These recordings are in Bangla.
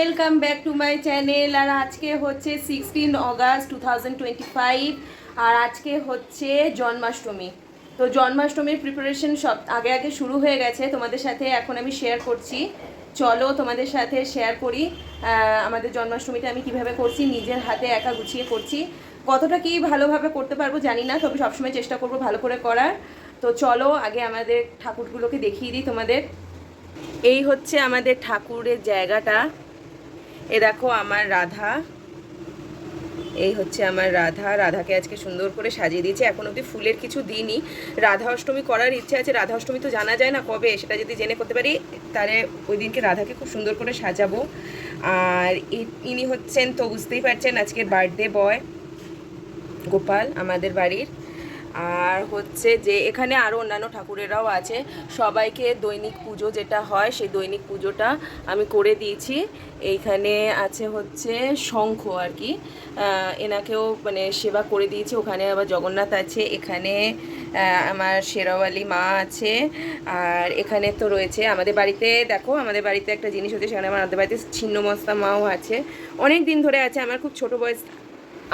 Welcome back to my channel. আর আজকে হচ্ছে sixteen August two thousand twenty five, আর আজকে হচ্ছে জন্মাষ্টমী। তো জন্মাষ্টমীর প্রিপারেশন সব আগে আগে শুরু হয়ে গেছে। তোমাদের সাথে এখন আমি শেয়ার করছি। চলো তোমাদের সাথে শেয়ার করি আমাদের জন্মাষ্টমীটা আমি কীভাবে করছি, নিজের হাতে একা গুছিয়ে করছি। কতটা কি ভালোভাবে করতে পারব জানি না, তবে সবসময় চেষ্টা করব ভালো করে করার। তো চলো আগে আমাদের ঠাকুরগুলোকে দেখিয়ে দিই তোমাদের। এই হচ্ছে আমাদের ঠাকুরের জায়গাটা। এ দেখো আমার রাধা। এই হচ্ছে আমার রাধা। রাধাকে আজকে সুন্দর করে সাজিয়ে দিয়েছি। এখন অবধি ফুলের কিছু দিনই রাধা অষ্টমী করার ইচ্ছে আছে। রাধা অষ্টমী তো জানা যায় না কবে, সেটা যদি জেনে করতে পারি, তাহলে ওই দিনকে রাধাকে খুব সুন্দর করে সাজাবো। আর ইনি হচ্ছেন তো বুঝতেই পারছেন, আজকের বার্থডে বয় গোপাল, আমাদের বাড়ির। আর হচ্ছে যে এখানে আরও অন্যান্য ঠাকুরেরাও আছে। সবাইকে দৈনিক পুজো যেটা হয়, সেই দৈনিক পুজোটা আমি করে দিয়েছি। এইখানে আছে হচ্ছে শঙ্খ আর কি। এনাকেও মানে সেবা করে দিয়েছি। ওখানে আবার জগন্নাথ আছে, এখানে আমার শেরাওয়ালি মা আছে। আর এখানে তো রয়েছে আমাদের বাড়িতে, দেখো, আমাদের বাড়িতে একটা জিনিস হচ্ছে, সেখানে আমার আমাদের বাড়িতে ছিন্নমস্তা মাও আছে। অনেক দিন ধরে আছে, আমার খুব ছোট বয়স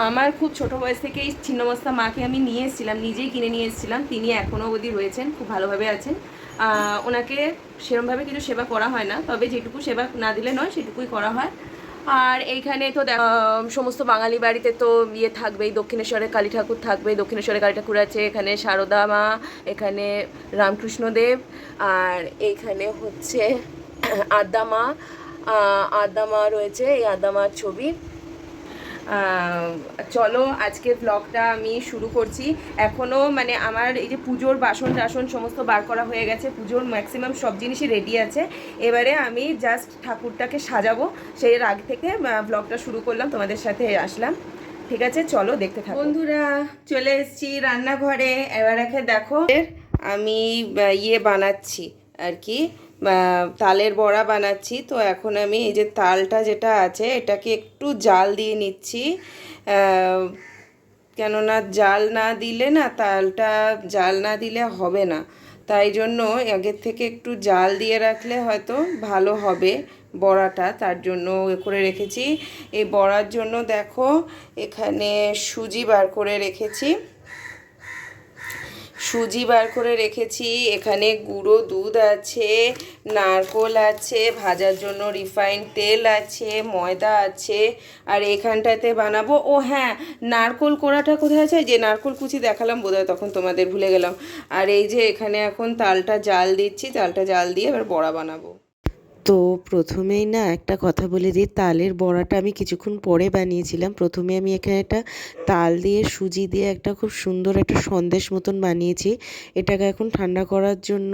আমার খুব ছোট বয়স থেকেই ছিন্নমস্তা মাকে আমি নিয়ে এসেছিলাম, নিজেই কিনে নিয়ে এসেছিলাম। তিনি এখনও অবধি রয়েছেন, খুব ভালোভাবে আছেন। ওনাকে সেরমভাবে কিছু সেবা করা হয় না, তবে যেটুকু সেবা না দিলে নয়, সেটুকুই করা হয়। আর এইখানে তো সমস্ত বাঙালি বাড়িতে তো ইয়ে থাকবেই, দক্ষিণেশ্বরের কালী ঠাকুর থাকবে, দক্ষিণেশ্বরের কালী ঠাকুর আছে, এখানে সারদা মা, এখানে রামকৃষ্ণদেব, আর এইখানে হচ্ছে আদ্যা মা। আদ্যা মা রয়েছে, এই আদ্যা মার ছবি। চলো আজকে ব্লগটা আমি শুরু করছি। এখনও মানে আমার এই যে পুজোর বাসন টাসন সমস্ত বার করা হয়ে গেছে পুজোর ম্যাক্সিমাম সব জিনিসই রেডি আছে। এবারে আমি জাস্ট ঠাকুরটাকে সাজাবো। সেই আগ থেকে ব্লগটা শুরু করলাম তোমাদের সাথে আসলাম। ঠিক আছে চলো দেখতে থাকো। বন্ধুরা চলে এসেছি রান্নাঘরে। এবার একে দেখো আমি ইয়ে বানাচ্ছি আর কি। তালের বড়া বানাচ্ছি। তো এখন আমি এই যে তালটা যেটা আছে, এটাকে একটু জাল দিয়ে নিচ্ছি। কেননা জাল না দিলে না তালটা, জাল না দিলে হবে না। তাই জন্য আগের থেকে একটু জাল দিয়ে রাখলে হয়তো ভালো হবে বড়াটা। তার জন্য এ করে রেখেছি। এই বড়ার জন্য দেখো, এখানে সুজি বার করে রেখেছি। সুজি বার করে রেখেছি। এখানে গুঁড়ো দুধ আছে, নারকোল আছে, ভাজার জন্য রিফাইন তেল আছে, ময়দা আছে। আর এখানটাতে বানাবো। ও হ্যাঁ নারকোল কোড়াটা কোথায় আছে? যে নারকোল কুচি দেখালাম, বোধহয় তখন তোমাদের ভুলে গেলাম। আর এই যে এখানে এখন তালটা জাল দিচ্ছি, তালটা জাল দিয়ে এবার বড়া বানাবো। তো প্রথমেই না একটা কথা বলে দিই, তালের বড়াটা আমি কিছুক্ষণ পরে বানিয়েছিলাম। প্রথমে আমি এখানে একটা তাল দিয়ে সুজি দিয়ে একটা খুব সুন্দর একটা সন্দেশ মতন বানিয়েছি। এটাকে এখন ঠান্ডা করার জন্য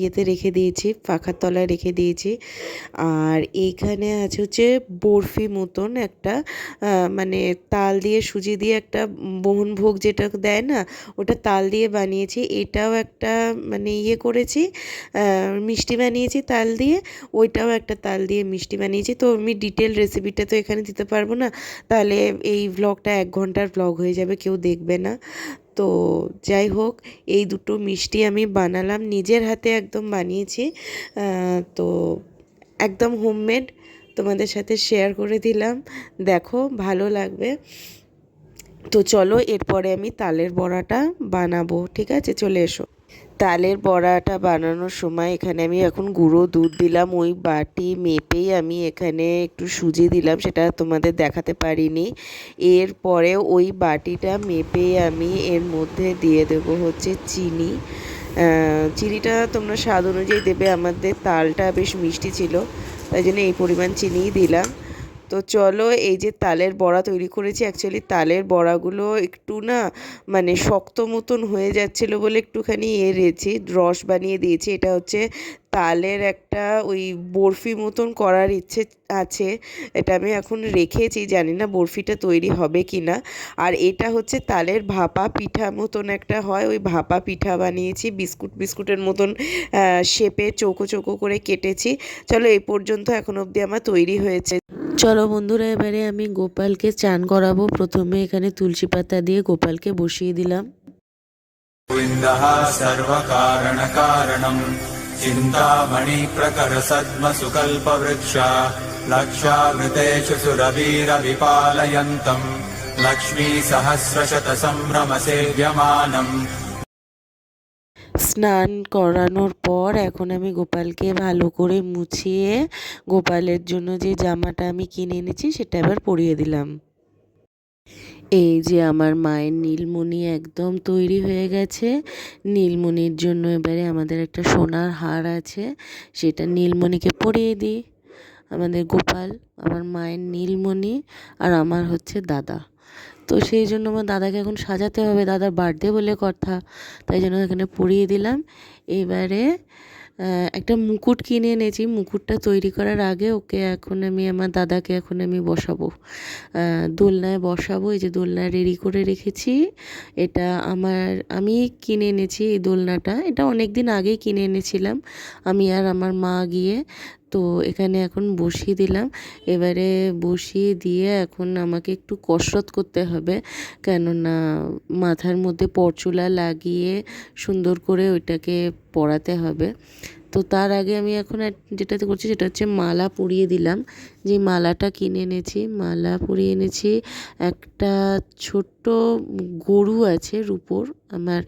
ইয়েতে রেখে দিয়েছি, পাখার তলায় রেখে দিয়েছি। আর এইখানে আছে হচ্ছে বরফি মতন একটা মানে তাল দিয়ে সুজি দিয়ে একটা মোহনভোগ যেটা দেয় না, ওটা তাল দিয়ে বানিয়েছি। এটাও একটা মানে ইয়ে করেছি মিষ্টি বানিয়েছি তাল দিয়ে। ওইটাও একটা তাল দিয়ে মিষ্টি বানিয়েছি। তো আমি ডিটেল রেসিপিটা তো এখানে দিতে পারব না। তাহলে এই ভ্লগটা এক ঘণ্টার ভ্লগ হয়ে যাবে, কেউ দেখবে না। তো যাই হোক, এই দুটো মিষ্টি আমি বানালাম, নিজের হাতে একদম বানিয়েছি। তো একদম হোমমেড তোমাদের সাথে শেয়ার করে দিলাম। দেখো, ভালো লাগবে। তো চলো, এরপরে আমি তালের বড়াটা বানাবো, ঠিক আছে? চলে এসো। তালের বড়াটা বানানোর সময় এখানে আমি এখন গুঁড়ো দুধ দিলাম, ওই বাটি মেপেই আমি এখানে একটু সুজি দিলাম, সেটা তোমাদের দেখাতে পারিনি। এরপরে ওই বাটিটা মেপেই আমি এর মধ্যে দিয়ে দেবো হচ্ছে চিনি। চিনিটা তোমরা স্বাদ অনুযায়ী দেবে, আমাদের তালটা বেশ মিষ্টি ছিল, তাই জন্য এই পরিমাণ চিনিই দিলাম। তো চলো, এই যে তালের বড়া তৈরি করেছি অ্যাকচুয়ালি তালের বড়াগুলো একটু না মানে শক্ত মতন হয়ে যাচ্ছিল বলে একটুখানি এড়েছি রস বানিয়ে দিয়েছি। এটা হচ্ছে তালের একটা ওই বরফি মতন করার ইচ্ছে আছে, এটা আমি এখন রেখেছি, জানি না বরফিটা তৈরি হবে কি না আর এটা হচ্ছে তালের ভাপা পিঠা মতন একটা হয়, ওই ভাপা পিঠা বানিয়েছি, বিস্কুট বিস্কুটের মতন শেপে চৌকো চৌকো করে কেটেছি। চলো, এই পর্যন্ত এখন অবধি আমার তৈরি হয়েছে। চলো বন্ধুরা এবারে আমি গোপালকে চান করাবো প্রথমে এখানে তুলসী পাতা দিয়ে গোপালকে বসিয়ে দিলাম गोविन्दः सर्वकारणकारणम् चिन्तामणिप्रकरसद्मसुकल्पवृक्ष लक्षामृतेषु सुरवीरविपालयन्तम् लक्ष्मीसहस्रशतसम्भ्रमसेव्यमानम् স্নান করানোর পর এখন আমি গোপালকে ভালো করে মুছিয়ে গোপালের জন্য যে জামাটা আমি কিনে এনেছি সেটা এবার পরিয়ে দিলাম। এই যে আমার মায়ের নীলমণি একদম তৈরি হয়ে গেছে। নীলমণির জন্য এবারে আমাদের একটা সোনার হার আছে, সেটা নীলমণিকে পরিয়ে দিই। আমাদের গোপাল, আমার মায়ের নীলমণি আর আমার হচ্ছে দাদা। তো সেই জন্য আমার দাদাকে এখন সাজাতে হবে, দাদার বার্থডে বলে কথা। তাই জন্য এখানে পরিয়ে দিলাম। এবারে একটা মুকুট কিনে এনেছি। মুকুটটা তৈরি করার আগে ওকে এখন আমি, আমার দাদাকে এখন আমি বসাবো। দোলনায় বসাবো। এই যে দোলনায় রেডি করে রেখেছি। এটা আমার, আমি কিনে এনেছি এই দোলনাটা। এটা অনেক দিন আগেই কিনে এনেছিলাম। আমি আর আমার মা গিয়ে তো এখানে এখন বসিয়ে দিলাম। এবারে বসিয়ে দিয়ে এখন আমাকে একটু কসরত করতে হবে। কেননা মাথার মধ্যে পরচুলা লাগিয়ে সুন্দর করে ওইটাকে পড়াতে হবে। তো তার আগে আমি এখন যেটাতে করছি সেটা হচ্ছে মালা পরিয়ে দিলাম। যে মালাটা কিনে এনেছি, মালা পরিয়ে এনেছি। একটা ছোট্ট গরু আছে রূপোর, আমার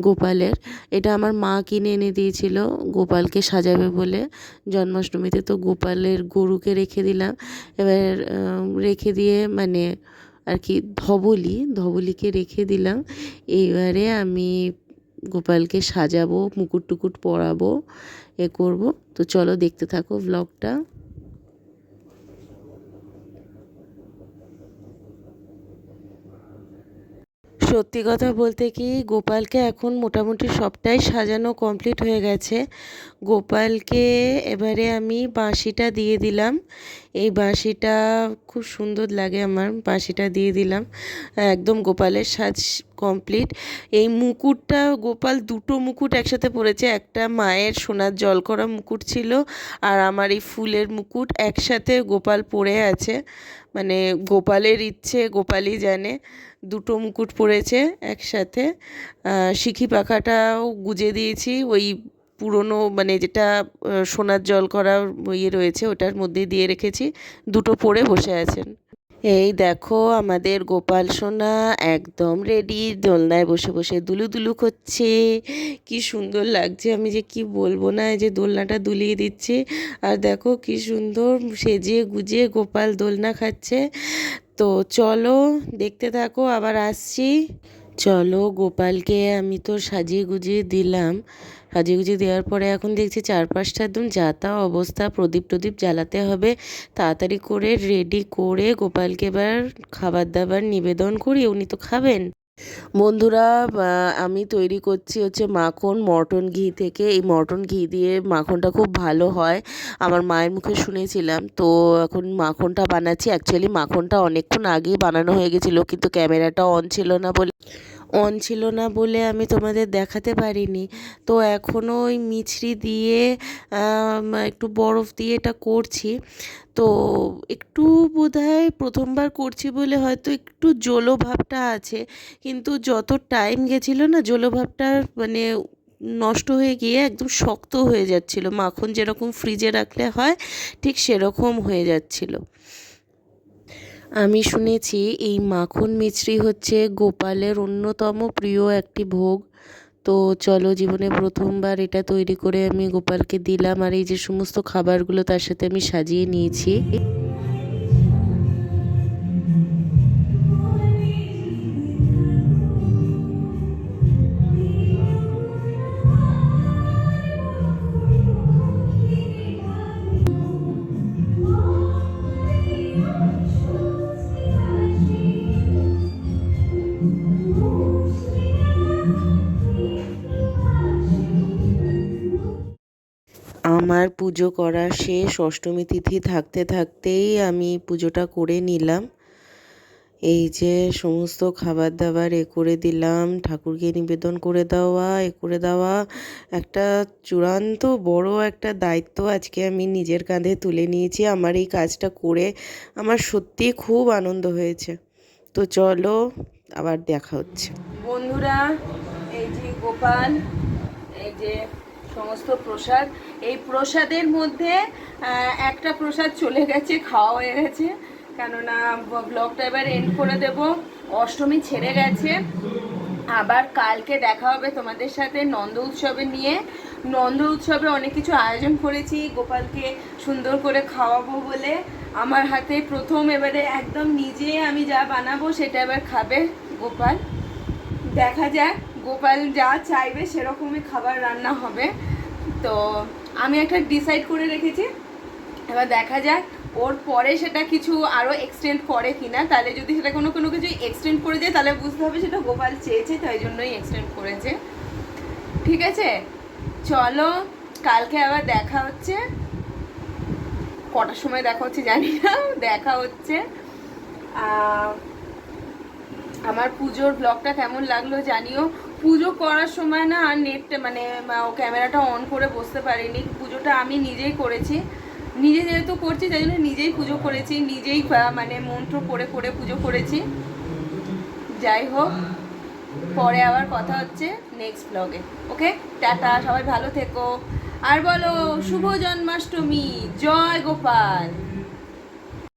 গোপালের। এটা আমার মা কিনে এনে দিয়েছিল, গোপালকে সাজাবে বলে জন্মাষ্টমীতে। তো গোপালের গরুকে রেখে দিলাম। এবার রেখে দিয়ে মানে আর কি ধবলি, ধবলিকে রেখে দিলাম। এইবারে আমি গোপালকে সাজাবো, মুকুট টুকুট পরাবো, এ করব। তো চলো দেখতে থাকো ব্লগটা সত্যি কথা বলতে কি, গোপালকে এখন মোটামুটি সবটাই সাজানো কমপ্লিট হয়ে গেছে। গোপালকে এবারে আমি বাঁশিটা দিয়ে দিলাম। এই বাঁশিটা খুব সুন্দর লাগে আমার, বাঁশিটা দিয়ে দিলাম। একদম গোপালের সাজ কমপ্লিট এই মুকুটটা, গোপাল, দুটো মুকুট একসাথে পরেছে। একটা মায়ের সোনার জল করা মুকুট ছিল আর আমার এই ফুলের মুকুট একসাথে গোপাল পরে আছে। মানে গোপালের ইচ্ছে, গোপালই জানে। দুটো মুকুট পরেছে একসাথে। সিখি পাখাটাও গুজে দিয়েছি। ওই পুরনো মানে যেটা সোনার জল করা ইয়ে রয়েছে, ওটার মধ্যে দিয়ে রেখেছি। দুটো পরে বসে আছেন। এই দেখো আমাদের গোপাল সোনা একদম রেডি দোলনায় বসে বসে দুলু দুলু করছে। কি সুন্দর লাগছে, আমি যে কি বলব না যে দোলনাটা দুলিয়ে দিচ্ছে। আর দেখো কি সুন্দর সেজে গুজে গোপাল দোলনা খাচ্ছে। তো চলো দেখতে থাকো, আবার আসছি। চলো গোপালকে আমি তো সাজিয়ে গুজিয়ে দিলাম। সাজিয়ে গুজিয়ে দেওয়ার পরে এখন দেখছি চারপাশটা একদম যাতা অবস্থা, প্রদীপ টদীপ জ্বালাতে হবে। তাড়াতাড়ি করে রেডি করে গোপালকে এবার খাবার দাবার নিবেদন করি। উনি তো খাবেন। বন্ধুরা আমি তৈরি করছি হচ্ছে মাখন, মটন ঘি থেকে। এই মটন ঘি দিয়ে মাখনটা খুব ভালো হয়। আমার মায়ের মুখে শুনেছিলাম। তো এখন মাখনটা বানাচ্ছি। অ্যাকচুয়ালি মাখনটা অনেকক্ষণ আগেই বানানো হয়ে গেছিল, কিন্তু ক্যামেরাটা অন ছিল না বলে অন ছিল না বলে আমি তোমাদের দেখাতে পারিনি। তো এখনও ওই মিছরি দিয়ে একটু বরফ দিয়ে এটা করছি। তো একটু বোধহয় প্রথমবার করছি বলে হয়তো একটু জলো ভাবটা আছে। কিন্তু যত টাইম গেছিল না জলো ভাবটা মানে নষ্ট হয়ে গিয়ে একদম শক্ত হয়ে যাচ্ছিল। মাখন যেরকম ফ্রিজে রাখলে হয়, ঠিক সেরকম হয়ে যাচ্ছিল। আমি শুনেছি এই মাখন মিছরি হচ্ছে গোপালের অন্যতম প্রিয় একটি ভোগ। তো চলো জীবনে প্রথমবার এটা তৈরি করে আমি গোপালকে দিলাম আর এই যে সমস্ত খাবারগুলো তার সাথে আমি সাজিয়ে নিয়েছি। আমার পুজো করা শেষ অষ্টমী তিথি থাকতে থাকতেই আমি পুজোটা করে নিলাম। এই যে সমস্ত খাবার দাবার এ করে দিলাম, ঠাকুরকে নিবেদন করে দেওয়া, এ করে দেওয়া। একটা চূড়ান্ত বড় একটা দায়িত্ব আজকে আমি নিজের কাঁধে তুলে নিয়েছি, আমার এই কাজটা করে আমার সত্যিই খুব আনন্দ হয়েছে। তো চলো, আবার দেখা হচ্ছে। বন্ধুরা, এই যে গোপাল, এই যে সমস্ত প্রসাদ। এই প্রসাদের মধ্যে একটা প্রসাদ চলে গেছে, খাওয়া হয়ে গেছে। কেননা ব্লগটা এবার এন্ড করে দেব। অষ্টমী ছেড়ে গেছে। আবার কালকে দেখা হবে তোমাদের সাথে নন্দ উৎসবে নিয়ে। নন্দ উৎসবে অনেক কিছু আয়োজন করেছি। গোপালকে সুন্দর করে খাওয়াবো বলে। আমার হাতে প্রথম এবারে একদম নিজে আমি যা বানাবো সেটা এবার খাবে গোপাল। দেখা যাক। গোপাল যা চাইবে সেরকমই খাবার রান্না হবে। তো আমি একটা ডিসাইড করে রেখেছি। এবার দেখা যাক, ওর পরে সেটা কিছু আরও এক্সটেন্ড করে কিনা। তাহলে যদি সেটা কোনো কোনো কিছু এক্সটেন্ড করে যায় তাহলে বুঝতে হবে সেটা গোপাল চেয়েছে, তাই জন্যই এক্সটেন্ড করেছে। ঠিক আছে? চলো, কালকে আবার দেখা হচ্ছে। কটার সময় দেখা হচ্ছে জানি না, দেখা হচ্ছে। আমার পুজোর ব্লগটা কেমন লাগল জানিও। পুজো করার সময় না আর নেটটা মানে ক্যামেরাটা অন করে বসতে পারিনি। পুজোটা আমি নিজেই করেছি। নিজে যেহেতু করছি, তাই জন্য নিজেই পুজো করেছি। নিজেই মানে মন্ত্র পড়ে পড়ে পুজো করেছি। যাই হোক, পরে আবার কথা হচ্ছে নেক্সট ব্লগে ওকে টাটা, সবাই ভালো থেকো। আর বলো, শুভ জন্মাষ্টমী। জয় গোপাল।